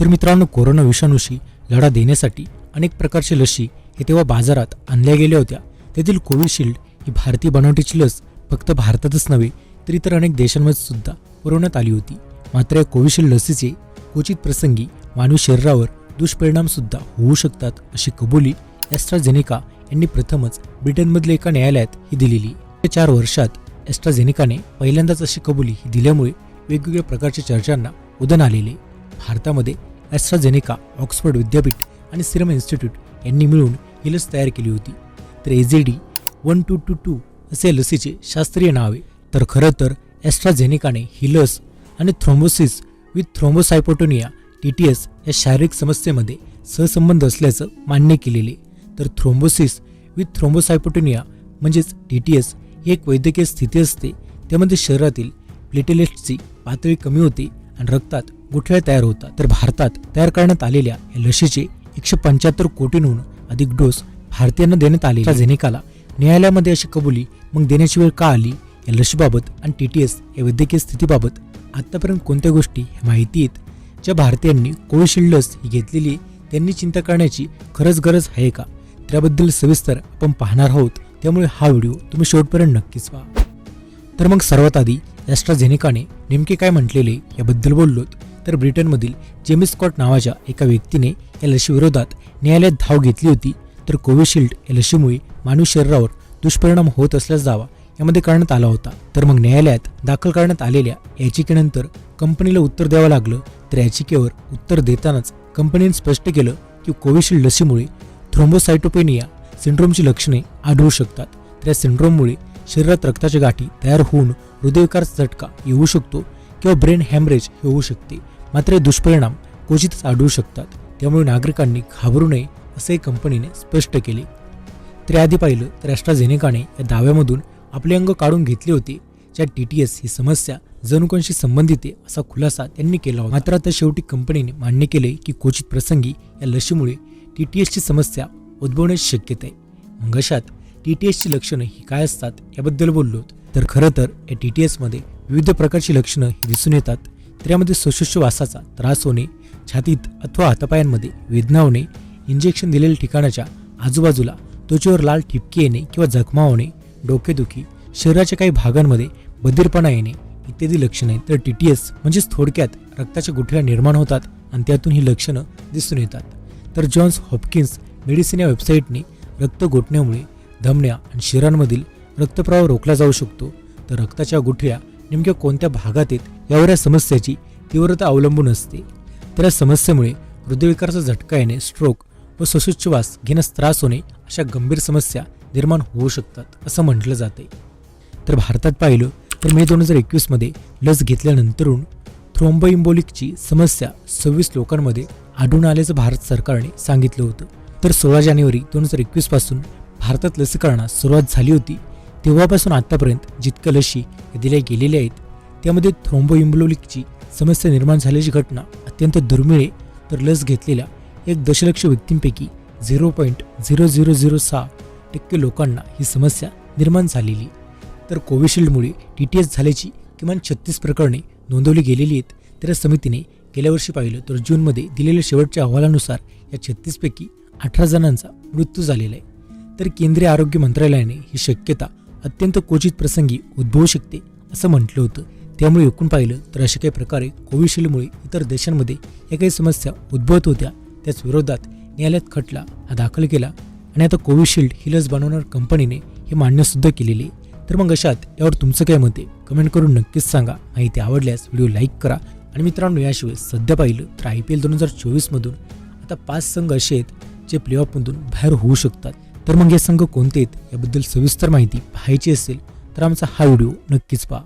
तर मित्रांनो कोरोना विषाणूशी लढा देण्यासाठी अनेक प्रकारच्या लशी हे तेव्हा बाजारात आणल्या गेल्या होत्या. त्यातील कोविशिल्ड ही भारतीय बनावटीची लस फक्त भारतातच नव्हे तर इतर अनेक देशांमध्ये सुद्धा पुरवण्यात आली होती. मात्र या कोविशिल्ड लसीचे क्वचित प्रसंगी मानवी शरीरावर दुष्परिणामसुद्धा होऊ शकतात अशी कबुली ॲस्ट्राझेनेका यांनी प्रथमच ब्रिटनमधल्या एका न्यायालयात ही दिलेली. गेल्या चार वर्षात ॲस्ट्राझेनेकाने पहिल्यांदाच अशी कबुली ही दिल्यामुळे वेगवेगळ्या प्रकारच्या चर्चांना उदन आलेले. भारतामध्ये ॲस्ट्राझेनेका ऑक्सफर्ड विद्यापीठ आणि सिरम इन्स्टिट्यूट यांनी मिळून ही लस तयार केली होती. तर AZD one two two two असे लसीचे शास्त्रीय नाव आहे. तर खरं तर ॲस्ट्राझेनेकाने ही लस आणि thrombosis with thrombocytopenia T T S या शारीरिक समस्येमध्ये सहसंबंध असल्याचं मान्य केलेले. तर थ्रोम्बोसिस विथ थ्रोम्बोसायपोटोनिया म्हणजेच टी टी एस ही एक वैद्यकीय स्थिती असते. त्यामध्ये शरीरातील प्लेटेलेट्सची पातळी कमी होते आणि रक्तात गुठळ्या तयार होतात. तर भारतात तयार करण्यात आलेल्या या लशीचे एकशे पंच्याहत्तर कोटींहून अधिक डोस भारतीयांना देण्यात आले झेनिकाला न्यायालयामध्ये अशी कबुली मग देण्याची वेळ का आली? या लशीबाबत आणि टी टी एस या वैद्यकीय स्थितीबाबत आतापर्यंत कोणत्या गोष्टी ह्या माहिती आहेत? ज्या भारतीयांनी कोविशिल्ड लस ही घेतलेली आहे, त्यांनी चिंता करण्याची खरंच गरज आहे का? त्याबद्दल सविस्तर आपण पाहणार आहोत. त्यामुळे हा व्हिडिओ तुम्ही शेवटपर्यंत नक्कीच पहा. तर मग सर्वात आधी ॲस्ट्राझेनिकाने नेमके काय म्हटलेले याबद्दल बोललोत. तर ब्रिटनमधील जेमिस स्कॉट नावाच्या एका व्यक्तीने या लशीविरोधात न्यायालयात धाव घेतली होती. तर कोविशिल्ड या लशीमुळे मानवी शरीरावर दुष्परिणाम होत असल्याचा दावा यामध्ये करण्यात आला होता. तर मग न्यायालयात दाखल करण्यात आलेल्या याचिकेनंतर कंपनीला उत्तर द्यावं लागलं. तर याचिकेवर उत्तर देतानाच कंपनीने स्पष्ट केलं की कोविशिल्ड लसीमुळे थ्रोम्बोसायटोपेनिया सिंड्रोमची लक्षणे आढळू शकतात. तर या सिंड्रोममुळे शरीरात रक्ताच्या गाठी तयार होऊन हृदयविकार झटका येऊ शकतो किंवा ब्रेन हॅमरेज हे होऊ शकते. मात्र हे दुष्परिणाम क्वचितच आढळू शकतात. त्यामुळे नागरिकांनी घाबरू नये असे कंपनीने स्पष्ट केले. तरी आधी पाहिलं तर ॲस्ट्राझेनेकाने या दाव्यामधून आपले अंग काढून घेतले होते. ज्या टी टी एस ही समस्या जनुकांशी संबंधित आहे असा खुलासा त्यांनी केला होता. मात्र आता शेवटी कंपनीने मान्य केले की क्वचित प्रसंगी या लशीमुळे टी टी एसची समस्या उद्भवण्याची शक्यता आहे. मग अशात टी टी एसची लक्षणं ही काय असतात याबद्दल बोललो तर खरं तर या टी टी एसमध्ये विविध प्रकारची लक्षणं ही दिसून येतात. तर यामध्ये श्वासाचा त्रास होणे छातीत अथवा हातापायांमध्ये वेदना होणे इंजेक्शन दिलेल्या ठिकाणाच्या आजूबाजूला त्वचेवर लाल ठिपके येणे किंवा जखमा होणे डोकेदुखी शरीराच्या काही भागांमध्ये बधीरपणा येणे इत्यादी लक्षणं तर टी टी एस म्हणजेच थोडक्यात रक्ताच्या गुठळ्या निर्माण होतात आणि त्यातून ही लक्षणं दिसून येतात. तर जॉन्स हॉपकिन्स मेडिसिन या वेबसाईटने रक्त गोठण्यामुळे धमन्या आणि शिरांमधील रक्तप्रवाह रोखला जाऊ शकतो तर रक्ताच्या गुठळ्या नेमक्या कोणत्या भागात आहेत यावर या समस्याची तीव्रता अवलंबून असते. तर या समस्येमुळे हृदयविकाराचा झटका येणे स्ट्रोक व श्वासोच्छवास घेण्यास त्रास होणे अशा गंभीर समस्या निर्माण होऊ शकतात असं म्हटलं जाते तर भारतात पाहिलं तर मे दोन हजार एकवीसमध्ये लस घेतल्यानंतरून थ्रोम्बोइम्बोलिकची समस्या सव्वीस लोकांमध्ये आढळून आल्याचं भारत सरकारने सांगितलं होतं. तर सोळा जानेवारी दोन हजार एकवीसपासून भारतात लसीकरणास सुरुवात झाली होती तेव्हापासून आतापर्यंत जितक्या लशी दिल्या गेलेल्या आहेत त्यामध्ये थ्रोम्बोइम्बोलिकची समस्या निर्माण झाल्याची घटना अत्यंत दुर्मिळ आहे. तर लस घेतलेल्या एक दशलक्ष व्यक्तींपैकी zero point zero zero zero सहा टक्के लोकांना ही समस्या निर्माण झालेली तर कोविशिल्डमुळे टी टी एस झाल्याची किमान छत्तीस प्रकरणे नोंदवली गेलेली आहेत. तर समितीने गेल्या वर्षी पाहिलं तर जूनमध्ये दिलेल्या शेवटच्या अहवालानुसार या छत्तीसपैकी अठरा जणांचा मृत्यू झालेला आहे. तर केंद्रीय आरोग्य मंत्रालयाने ही शक्यता अत्यंत क्वचित प्रसंगी उद्भवू शकते असं म्हटलं होतं. त्यामुळे एकूण पाहिलं तर अशा काही प्रकारे कोविशिल्डमुळे इतर देशांमध्ये या काही समस्या उद्भवत होत्या त्याच विरोधात न्यायालयात खटला हा दाखल केला आणि आता कोविशिल्ड ही लस बनवणार कंपनीने हे मान्यसुद्धा केलेली आहे. तर मग अशात यावर तुमचं काय मत आहे? कमेंट करून नक्कीच सांगा. माहिती आवडल्यास व्हिडिओ लाईक करा. आणि मित्रांनो याशिवाय सध्या पाहिलं तर आय पी एल दोन हजार चोवीसमधून आता पाच संघ असे आहेत जे प्लेऑफमधून बाहेर होऊ शकतात. तर मग हे संघ कोणते आहेत याबद्दल सविस्तर माहिती पाहायची असेल तर आमचा हा व्हिडिओ नक्कीच पहा.